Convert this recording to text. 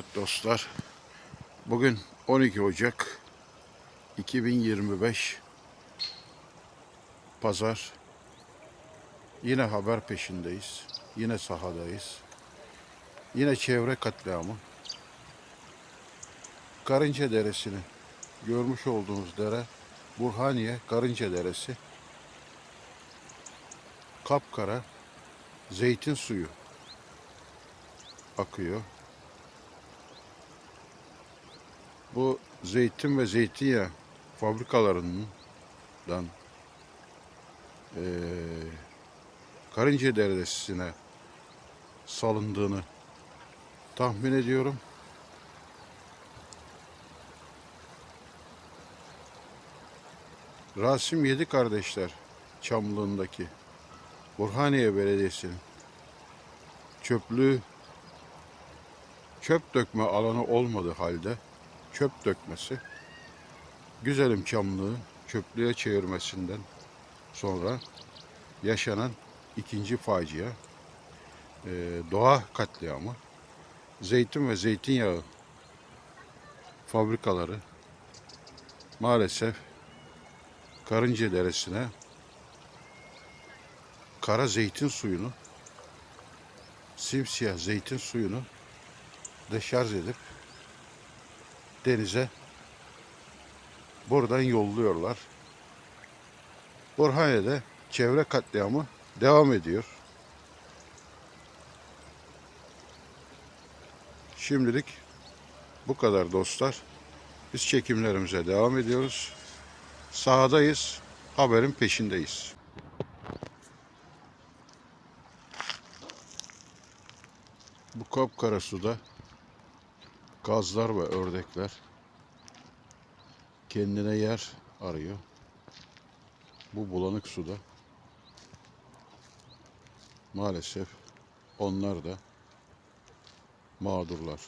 Evet dostlar. Bugün 12 Ocak 2025 Pazar. Yine haber peşindeyiz. Yine sahadayız. Yine çevre katliamı. Karınca Deresi'ni görmüş olduğunuz dere Burhaniye Karınca Deresi. Kapkara zeytin suyu akıyor. Bu zeytin ve zeytinyağı fabrikalarından eee Karınca Deresi'ne salındığını tahmin ediyorum. Rasim Yedi Kardeşler Çamlığındaki Burhaniye Belediyesi'nin çöplüğü çöp dökme alanı olmadığı halde çöp dökmesi güzelim çamlığı çöplüğe çevirmesinden sonra yaşanan ikinci facia e, doğa katliamı zeytin ve zeytinyağı fabrikaları maalesef Karınca Deresi'ne kara zeytin suyunu simsiyah zeytin suyunu deşarj edip denize buradan yolluyorlar. Burhaniye'de çevre katliamı devam ediyor. Şimdilik bu kadar dostlar. Biz çekimlerimize devam ediyoruz. Sahadayız. Haberin peşindeyiz. Bu kapkara suda gazlar ve ördekler kendine yer arıyor. Bu bulanık suda maalesef onlar da mağdurlar.